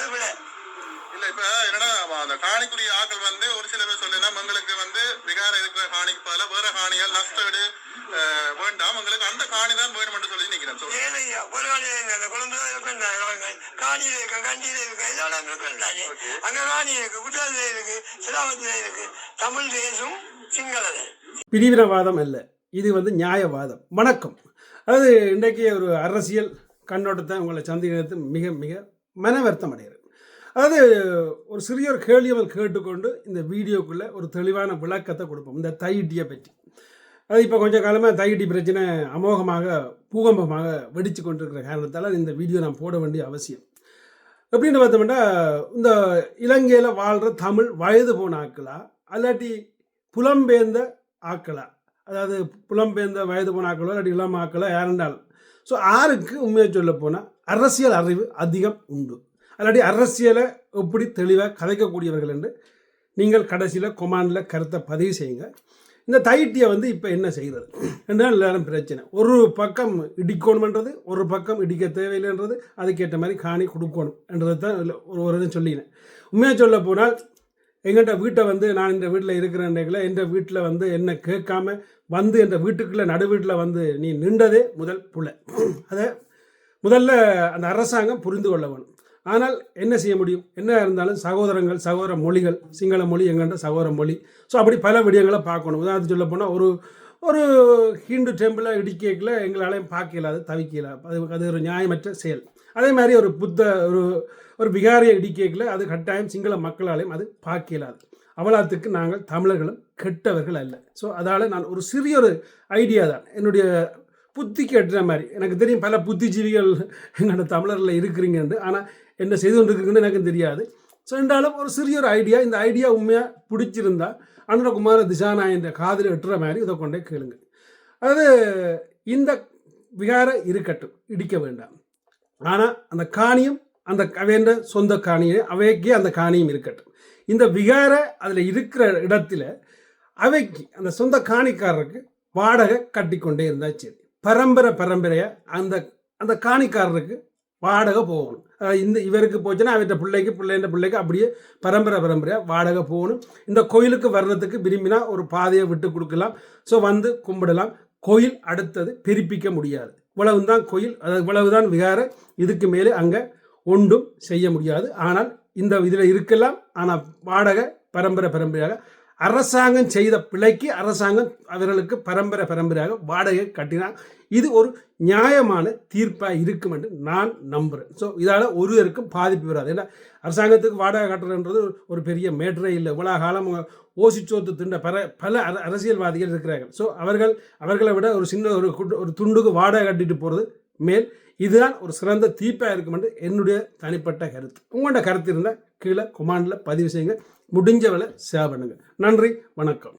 அது விட இல்ல இப்ப என்னன்னா அந்த காணிக்குரிய ஆக்கள் வந்து ஒரு சில பேர் சொல்லலாம் எங்களுக்கு வந்து விகார இருக்கிற காணிக்கு பதிலா வேற காணிகள் நஷ்டஈடு அஹ், வேண்டாம். எங்களுக்கு அந்த காணி தான் வேணும் என்று சொல்லி நிக்கிறேன் ஏழையா? ஒரு காணியில அந்த குழந்தை இருக்கின்றாங்க காணியில இருக்கு கண்டியில இருக்கு எல்லாம் இருக்கின்றாங்க அங்க காணி இருக்கு குஜராத்ல இருக்கு சிலாவத்துல இருக்கு தமிழ் தேசம் சிங்கள பிரிவினவாதம் அல்ல. இது வந்து நியாயவாதம். வணக்கம். அதாவது இன்றைக்கு ஒரு அரசியல் கண்ணோட்டத்தை உங்களை சந்திக்கிறது மிக மிக மன வருத்தம் அடைகிறது அதாவது ஒரு சிறிய ஒரு கேள்வி கேட்டுக்கொண்டு இந்த வீடியோக்குள்ளே ஒரு தெளிவான விளக்கத்தை கொடுப்போம். இந்த தைட்டியை பற்றி. அது இப்போ கொஞ்சம் காலமாக தைட்டி பிரச்சனை அமோகமாக பூகம்பமாக வெடித்து கொண்டிருக்கிற காரணத்தால் இந்த வீடியோ நான் போட வேண்டிய அவசியம். எப்படின்னு பார்த்தோம்னா இந்த இலங்கையில் வாழ்கிற தமிழ் வயது போன ஆக்களா அல்லாட்டி புலம்பெயர்ந்த ஆக்களா அதாவது புலம்பெயர்ந்த வயது போன ஆக்களோ இல்லாட்டி இளம் ஆக்களோ யாருண்டாலும் ஸோ ஆருக்கு உண்மையை சொல்ல போனால் அரசியல் அறிவு அதிகம் உண்டு. அல்லாட்டி அரசியலை எப்படி தெளிவாக கதைக்கக்கூடியவர்கள் என்று நீங்கள் கடைசியில் கொமாண்டில் கருத்தை பதிவு செய்யுங்க. இந்த தைட்டியை வந்து இப்போ என்ன செய்கிறது? என்றால் எல்லாரும் பிரச்சனை. ஒரு பக்கம் இடிக்கணுமன்றது ஒரு பக்கம் இடிக்க தேவையில்லைன்றது அதுக்கேற்ற மாதிரி காணி கொடுக்கணும் என்றது தான் ஒரு ஒரு இதை சொல்லினேன். உண்மையாக சொல்ல போனால் எங்கிட்ட வீட்டை வந்து நான் இந்த வீட்டில் இருக்கிறேன்ல எந்த வீட்டில் வந்து என்ன கேட்காம வந்து என்ற வீட்டுக்குள்ளே நடு வீட்டில் வந்து நீ நின்றதே முதல் புலை. அதை முதல்ல அந்த அரசாங்கம் புரிந்து கொள்ள வேணும் ஆனால் என்ன செய்ய முடியும்? என்ன இருந்தாலும் சகோதரங்கள் சகோதர மொழிகள் சிங்கள மொழி எங்கள்கிட்ட சகோதர மொழி. ஸோ அப்படி பல விடயங்களை பார்க்கணும். உதாரணத்துக்கு சொல்ல போனால் ஒரு ஒரு ஹிந்து டெம்பிளை இடிக்கல எங்களாலையும் பார்க்கல அது தவிக்கல அது அது ஒரு நியாயமற்ற செயல். அதே மாதிரி ஒரு புத்த ஒரு ஒரு விகாரியை இடிக்கல அது கட்டாயம் சிங்கள மக்களாலையும் அது பார்க்கலாது அவலாத்துக்கு நாங்கள் தமிழர்களும் கெட்டவர்கள் அல்ல. ஸோ அதால் நான் ஒரு சிறிய ஒரு ஐடியா தான். என்னுடைய புத்திக்கு எட்டுற மாதிரி எனக்கு தெரியும் பல புத்திஜீவிகள் எங்களோட தமிழரில் இருக்கிறீங்கன்னு ஆனால் என்ன செய்து கொண்டிருக்குன்னு எனக்கு தெரியாது. ஸோ என்றாலும் ஒரு சிறிய ஒரு ஐடியா இந்த ஐடியா உண்மையாக பிடிச்சிருந்தா அனுரகுமார திசாநாயன் காதில் எட்டுற மாதிரி இதை கொண்டே கேளுங்க அதாவது இந்த விகார இருக்கட்டும் இடிக்க வேண்டாம். ஆனால் அந்த காணியம் அந்த அவைன்ற சொந்த காணியை அவைக்கே அந்த காணியம் இருக்கட்டும். இந்த விகார அதில் இருக்கிற இடத்துல அவைக்கு அந்த சொந்த காணிக்காரருக்கு வாடகை கட்டிக்கொண்டே இருந்தால் சரி. பரம்பரை பரம்பரையாக அந்த அந்த காணிக்காரருக்கு வாடகை போகணும். இந்த இவருக்கு போச்சுன்னா அவர்கிட்ட பிள்ளைக்கு பிள்ளைன்ற பிள்ளைக்கு அப்படியே பரம்பரை பரம்பரையாக வாடகை போகணும். இந்த கோயிலுக்கு வர்றதுக்கு விரும்பினா ஒரு பாதையை விட்டு கொடுக்கலாம். ஸோ வந்து கும்பிடலாம். கோயில் அடுத்தது பிரிப்பிக்க முடியாது. இவ்வளவுதான் கோயில் அதாவது இவ்வளவுதான் விகார இதுக்கு மேலே அங்கே ஒன்றும் செய்ய முடியாது. ஆனால் இந்த இதில் இருக்கலாம். ஆனால் வாடகை பரம்பரை பரம்பரையாக அரசாங்கம் செய்த பிழைக்கு அரசாங்கம் அவர்களுக்கு பரம்பரை பரம்பரையாக வாடகை கட்டினார் இது ஒரு நியாயமான தீர்ப்பாக இருக்கும் என்று நான் நம்புகிறேன் ஸோ இதால் ஒருவருக்கும் பாதிப்பு வராது. ஏன்னா அரசாங்கத்துக்கு வாடகை கட்டுறதுன்றது ஒரு பெரிய மேட்டரே இல்லை. இவ்வளோ காலம் ஓசிச்சோத்து திண்ட பல பல அரசியல்வாதிகள் இருக்கிறார்கள். ஸோ அவர்கள் அவர்களை விட ஒரு சின்ன ஒரு ஒரு துண்டுக்கு வாடகை கட்டிட்டு போகிறது மேல் இதுதான் ஒரு சிறந்த தீப்பாக இருக்கும் என்று என்னுடைய தனிப்பட்ட கருத்து. உங்களோட கருத்து இருந்தால் கீழே கொமாண்டில் பதிவு செய்யுங்க. முடிஞ்ச வேலை சேவ் பண்ணுங்கள் நன்றி வணக்கம்.